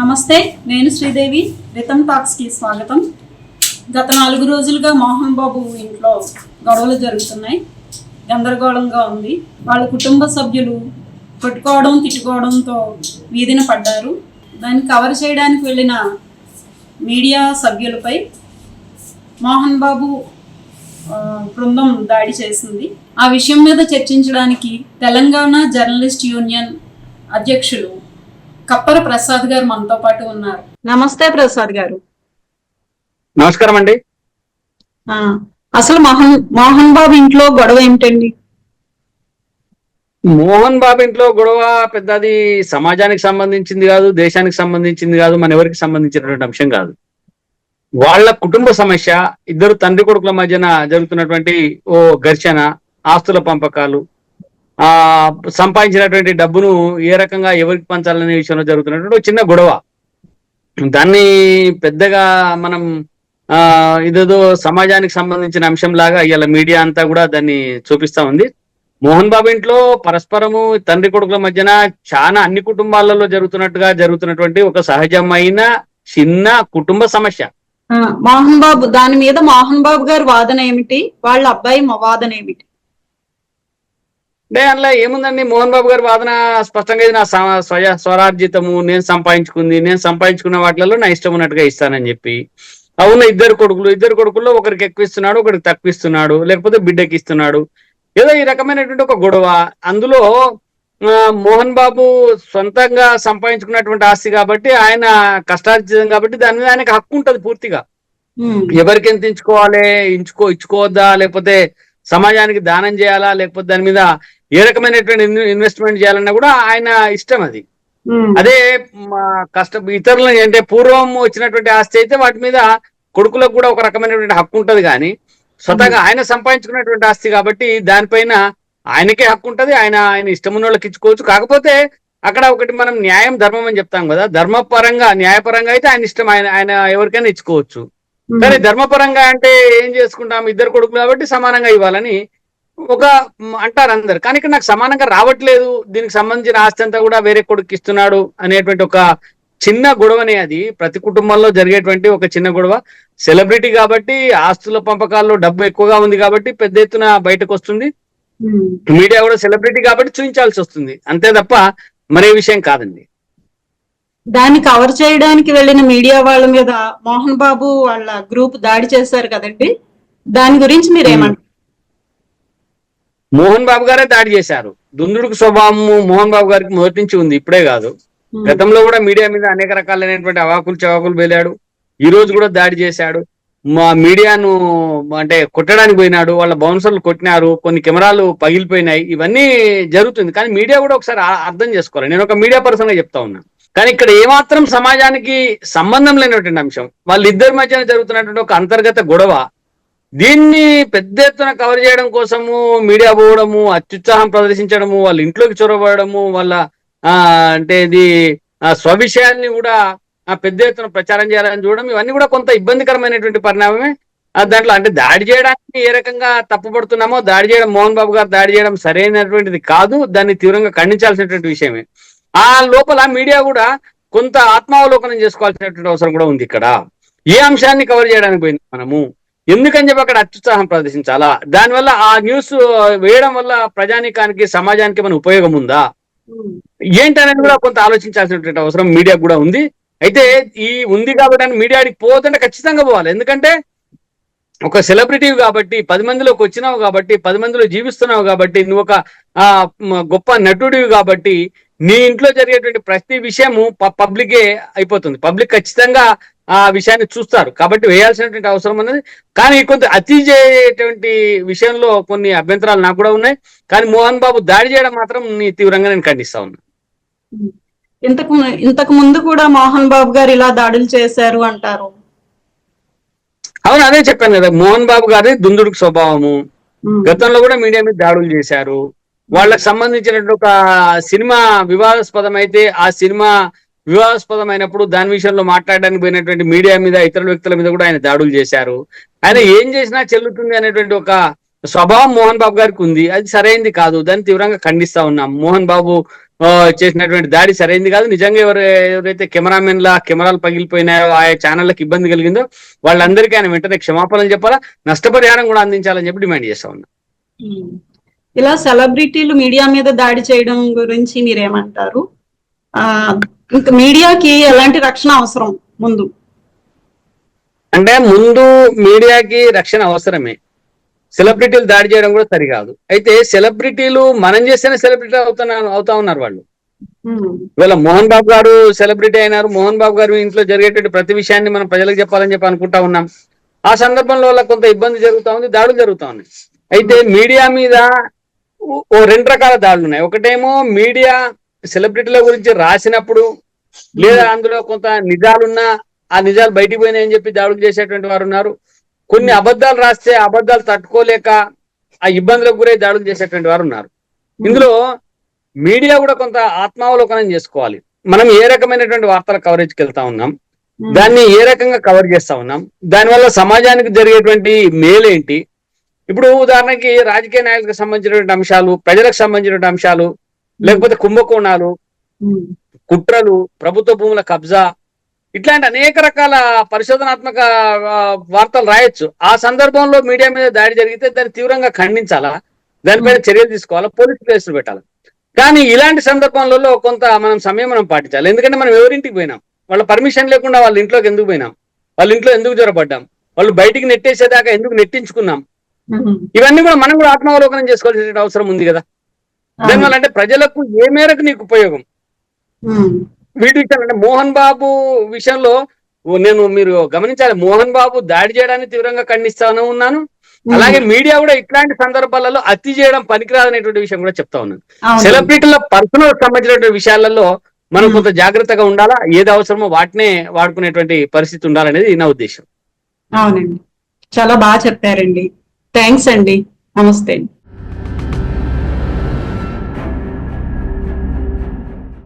నమస్తే నేను శ్రీదేవి. రితం టాక్స్కి స్వాగతం. గత నాలుగు రోజులుగా మోహన్ బాబు ఇంట్లో గొడవలు జరుగుతున్నాయి. గందరగోళంగా ఉంది. వాళ్ళ కుటుంబ సభ్యులు కొట్టుకోవడం తిట్టుకోవడంతో వీధిన పడ్డారు. దాన్ని కవర్ చేయడానికి వెళ్ళిన మీడియా సభ్యులపై మోహన్ బాబు బృందం దాడి చేసింది. ఆ విషయం మీద చర్చించడానికి తెలంగాణ జర్నలిస్ట్ యూనియన్ అధ్యక్షులు కప్పర ప్రసాద్ గారు మనతో పాటు ఉన్నారు. నమస్తే ప్రసాద్ గారు. నమస్కారం అండి. ఆ, అసలు మోహన్ మోహన్ బాబు ఇంట్లో గొడవ ఏమిటండి? మోహన్ బాబు ఇంట్లో గొడవ పెద్దది సమాజానికి సంబంధించింది కాదు దేశానికి సంబంధించింది కాదు మన ఎవరికి సంబంధించినటువంటి అంశం కాదు. వాళ్ళ కుటుంబ సమస్య ఇద్దరు తండ్రి కొడుకుల మధ్యన జరుగుతున్నటువంటి ఓ ఘర్షణ ఆస్తుల పంపకాలు ఆ సంపాదించినటువంటి డబ్బును ఏ రకంగా ఎవరికి పంచాలనే విషయంలో జరుగుతున్నటువంటి చిన్న గొడవ. దాన్ని పెద్దగా మనం ఆ ఇదేదో సమాజానికి సంబంధించిన అంశం లాగా ఇవాళ మీడియా అంతా కూడా దాన్ని చూపిస్తా ఉంది. మోహన్ బాబు ఇంట్లో పరస్పరము తండ్రి కొడుకుల మధ్యన చాలా అన్ని కుటుంబాలలో జరుగుతున్నట్టుగా జరుగుతున్నటువంటి ఒక సహజమైన చిన్న కుటుంబ సమస్య. మోహన్ బాబు దాని మీద మోహన్ బాబు గారి వాదన ఏమిటి? వాళ్ళ అబ్బాయి వాదన ఏమిటి? అంటే అందులో ఏముందండి? మోహన్ బాబు గారి వాదన స్పష్టంగా ఇది నా స్వయ స్వరార్జితము నేను సంపాదించుకుంది నేను సంపాదించుకున్న వాటిలలో నా ఇష్టం ఉన్నట్టుగా ఇస్తానని చెప్పి. అవును ఇద్దరు కొడుకులు ఇద్దరు కొడుకుల్లో ఒకరికి ఎక్కువ ఇస్తున్నాడు ఒకరికి తక్కువ ఇస్తున్నాడు లేకపోతే బిడ్డకి ఇస్తున్నాడు. ఏదో ఈ రకమైనటువంటి ఒక గొడవ. అందులో మోహన్ బాబు సొంతంగా సంపాదించుకున్నటువంటి ఆస్తి కాబట్టి ఆయన కష్టార్జితం కాబట్టి దాని మీద ఆయనకు హక్కు ఉంటది పూర్తిగా. ఎవరికి ఎంత ఇచ్చుకోవాలి ఇంచుకో ఇచ్చుకోవద్దా లేకపోతే సమాజానికి దానం చేయాలా లేకపోతే దాని మీద ఏ రకమైనటువంటి ఇన్- ఇన్వెస్ట్మెంట్ చేయాలన్నా కూడా ఆయన ఇష్టం అది. అదే మా కష్ట ఇతరులు అంటే పూర్వం వచ్చినటువంటి ఆస్తి అయితే వాటి మీద కొడుకులకు కూడా ఒక రకమైనటువంటి హక్కు ఉంటది కానీ స్వతహాగా ఆయన సంపాదించుకున్నటువంటి ఆస్తి కాబట్టి దానిపైన ఆయనకే హక్కు ఉంటది ఆయన ఆయన ఇష్టం ఉన్న వాళ్ళకి ఇచ్చుకోవచ్చు. కాకపోతే అక్కడ ఒకటి మనం న్యాయం ధర్మం అని చెప్తాం కదా ధర్మపరంగా న్యాయపరంగా అయితే ఆయన ఇష్టం ఆయన ఆయన ఎవరికైనా ఇచ్చుకోవచ్చు. కానీ ధర్మపరంగా అంటే ఏం చేసుకుంటాం? ఇద్దరు కొడుకులు కాబట్టి సమానంగా ఇవ్వాలని ఒక అంటారు అందరు. కానీ ఇక్కడ నాకు సమానంగా రావట్లేదు. దీనికి సంబంధించిన ఆస్తి అంతా కూడా వేరే కొడుకు ఇస్తున్నాడు అనేటువంటి ఒక చిన్న గొడవనే అది. ప్రతి కుటుంబంలో జరిగేటువంటి ఒక చిన్న గొడవ. సెలబ్రిటీ కాబట్టి ఆస్తుల పంపకాల్లో డబ్బు ఎక్కువగా ఉంది కాబట్టి పెద్ద ఎత్తున బయటకు వస్తుంది. మీడియా కూడా సెలబ్రిటీ కాబట్టి చూపించాల్సి వస్తుంది. అంతే తప్ప మరే విషయం కాదండి. దాన్ని కవర్ చేయడానికి వెళ్ళిన మీడియా వాళ్ళ మీద మోహన్ బాబు వాళ్ళ గ్రూప్ దాడి చేశారు కదండి. దాని గురించి మీరు ఏమంటారు మోహన్ బాబు గారే దాడి చేశారు. దుందుడుకు స్వభావం మోహన్ బాబు గారికి మొదటి నుంచి ఉంది ఇప్పుడే కాదు. గతంలో కూడా మీడియా మీద అనేక రకాలైనటువంటి అవాకులు చవాకులు వేలాడు ఈ రోజు కూడా దాడి చేశాడు. మా మీడియాను అంటే కొట్టడానికి పోయినాడు వాళ్ళ బౌన్సర్లు కొట్టినారు కొన్ని కెమెరాలు పగిలిపోయినాయి ఇవన్నీ జరుగుతుంది. కానీ మీడియా కూడా ఒకసారి అర్థం చేసుకోవాలి. నేను ఒక మీడియా పర్సన్గా చెప్తా ఉన్నా. కానీ ఇక్కడ ఏమాత్రం సమాజానికి సంబంధం లేనటువంటి అంశం వాళ్ళిద్దరి మధ్యన జరుగుతున్నటువంటి ఒక అంతర్గత గొడవ దీన్ని పెద్ద ఎత్తున కవర్ చేయడం కోసము మీడియా పోవడము అత్యుత్సాహం ప్రదర్శించడము వాళ్ళ ఇంట్లోకి చొరబడము వాళ్ళ ఆ అంటే ఇది ఆ స్వవిషయాల్ని కూడా ఆ పెద్ద ఎత్తున ప్రచారం చేయాలని చూడడం ఇవన్నీ కూడా కొంత ఇబ్బందికరమైనటువంటి పరిణామమే. దాంట్లో అంటే దాడి చేయడానికి ఏ రకంగా తప్పుపడుతున్నామో దాడి చేయడం మోహన్ బాబు గారు దాడి చేయడం సరైనటువంటిది కాదు దాన్ని తీవ్రంగా ఖండించాల్సినటువంటి విషయమే. ఆ లోపల మీడియా కూడా కొంత ఆత్మావలోకనం చేసుకోవాల్సినటువంటి అవసరం కూడా ఉంది ఇక్కడ. ఏ అంశాన్ని కవర్ చేయడానికి పోయింది మనము? ఎందుకని చెప్పి అక్కడ అత్యుత్సాహం ప్రదర్శించాలా? దానివల్ల ఆ న్యూస్ వేయడం వల్ల ప్రజానీకానికి సమాజానికి మన ఉపయోగం ఉందా? ఏంటనేది కూడా కొంత ఆలోచించాల్సినటువంటి అవసరం మీడియా కూడా ఉంది. అయితే ఈ ఉంది కాబట్టి అని మీడియాకి పోతుంటే ఖచ్చితంగా పోవాలి. ఎందుకంటే ఒక సెలబ్రిటీ కాబట్టి పది మందిలోకి వచ్చినావు కాబట్టి పది మందిలో జీవిస్తున్నావు కాబట్టి నువ్వు ఒక గొప్ప నటుడివి కాబట్టి నీ ఇంట్లో జరిగేటువంటి ప్రతి విషయము పబ్లికే అయిపోతుంది. పబ్లిక్ ఖచ్చితంగా ఆ విషయాన్ని చూస్తారు. కాబట్టి వేయాల్సినటువంటి అవసరం ఉన్నది. కానీ కొంత అతి చేయటువంటి విషయంలో కొన్ని అభ్యంతరాలు నాకు కూడా ఉన్నాయి. కానీ మోహన్ బాబు దాడి చేయడం మాత్రం నీ తీవ్రంగా నేను ఖండిస్తా ఉన్నా. ఇంతకు ఇంతకు ముందు కూడా మోహన్ బాబు గారు ఇలా దాడులు చేశారు అంటారు. అవును అదే చెప్పాను కదా. మోహన్ బాబు గారి దుందుడుకు స్వభావము గతంలో కూడా మీడియా మీద దాడులు చేశారు. వాళ్ళకి సంబంధించినటువంటి ఒక సినిమా వివాదాస్పదం అయితే ఆ సినిమా వివాదాస్పదమైనప్పుడు దాని విషయంలో మాట్లాడడానికి పోయినటువంటి మీడియా మీద ఇతర వ్యక్తుల మీద కూడా ఆయన దాడులు చేశారు. ఆయన ఏం చేసినా చెల్లుతుంది అనేటువంటి ఒక స్వభావం మోహన్ బాబు గారికి ఉంది. అది సరైంది కాదు. దాన్ని తీవ్రంగా ఖండిస్తా ఉన్నాం. మోహన్ బాబు చేసినటువంటి దాడి సరైంది కాదు. నిజంగా ఎవరు ఎవరైతే కెమెరామెన్ల కెమెరాలు పగిలిపోయినాయో ఆ ఛానళ్ళకి ఇబ్బంది కలిగిందో వాళ్ళందరికీ ఆయన వెంటనే క్షమాపణలు చెప్పాలా నష్టపరిహారం కూడా అందించాలని చెప్పి డిమాండ్ చేస్తా ఉన్నా. ఇలా సెలబ్రిటీలు మీడియా మీద దాడి చేయడం గురించి మీరేమంటారు? ఇంకా మీడియాకి ఎలాంటి రక్షణ అవసరం ముందు? అంటే ముందు మీడియాకి రక్షణ అవసరమే. సెలబ్రిటీలు దాడి చేయడం కూడా సరికాదు. అయితే సెలబ్రిటీలు మనం చేస్తేనే సెలబ్రిటీ అవుతున్నారు అవుతా ఉన్నారు వాళ్ళు. ఇవాళ మోహన్ బాబు గారు సెలబ్రిటీ అయినారు. మోహన్ బాబు గారు ఇంట్లో జరిగేటువంటి ప్రతి విషయాన్ని మనం ప్రజలకు చెప్పాలని చెప్పి అనుకుంటా ఉన్నాం. ఆ సందర్భంలో కొంత ఇబ్బంది జరుగుతా ఉంది దాడులు జరుగుతా ఉన్నాయి. అయితే మీడియా మీద ఓ- రెండు రకాల దాడులు ఉన్నాయి. ఒకటేమో మీడియా సెలబ్రిటీల గురించి రాసినప్పుడు లేదా అందులో కొంత నిజాలున్నా ఆ నిజాలు బయటికి పోయినాయని చెప్పి దాడులు చేసేటువంటి వారు ఉన్నారు. కొన్ని అబద్ధాలు రాస్తే అబద్ధాలు తట్టుకోలేక ఆ ఇబ్బందులకు గురై దాడులు చేసేటువంటి వారు ఉన్నారు. ఇందులో మీడియా కూడా కొంత ఆత్మావలోకనం చేసుకోవాలి. మనం ఏ రకమైనటువంటి వార్తల కవరేజ్కి వెళ్తా ఉన్నాం. దాన్ని ఏ రకంగా కవర్ చేస్తా ఉన్నాం? దానివల్ల సమాజానికి జరిగేటువంటి మేలేంటి? ఇప్పుడు ఉదాహరణకి రాజకీయ నాయకులకు సంబంధించినటువంటి అంశాలు ప్రజలకు సంబంధించినటువంటి అంశాలు లేకపోతే కుంభకోణాలు. కుట్రలు ప్రభుత్వ భూముల కబ్జా ఇట్లాంటి అనేక రకాల పరిశోధనాత్మక వార్తలు రాయొచ్చు. ఆ సందర్భంలో మీడియా మీద దాడి జరిగితే దాన్ని తీవ్రంగా ఖండించాలా? దానిపైన చర్యలు తీసుకోవాలా? పోలీసు కేసులు పెట్టాలి? కానీ ఇలాంటి సందర్భంలో కొంత మనం సమయం మనం పాటించాలి. ఎందుకంటే మనం ఎవరింటికి పోయినాం? వాళ్ళ పర్మిషన్ లేకుండా వాళ్ళ ఇంట్లోకి ఎందుకు పోయినాం? వాళ్ళ ఇంట్లో ఎందుకు జ్వరపడ్డాం? వాళ్ళు బయటికి నెట్టేసేదాకా ఎందుకు నెట్టించుకున్నాం. ఇవన్నీ కూడా మనం కూడా ఆత్మావలోకనం చేసుకోవాల్సిన అవసరం ఉంది కదా. దానివల్ల అంటే ప్రజలకు ఏ మేరకు నీకు ఉపయోగం. వీటి విషయాలు అంటే మోహన్ బాబు విషయంలో నేను మీరు గమనించాలి. మోహన్ బాబు దాడి చేయడాన్ని తీవ్రంగా ఖండిస్తాను ఉన్నాను. అలాగే మీడియా కూడా ఇట్లాంటి సందర్భాలలో అతి చేయడం పనికిరాదనేటువంటి విషయం కూడా చెప్తా ఉన్నాను. సెలబ్రిటీల పర్సనల్ సంబంధించినటువంటి విషయాలలో మనం. కొంత జాగ్రత్తగా ఉండాలా? ఏది అవసరమో వాటినే వాడుకునేటువంటి పరిస్థితి ఉండాలనేది నా ఉద్దేశం. అవునండి. చాలా బాగా చెప్పారండి. థ్యాంక్స్ అండి. నమస్తే. అండి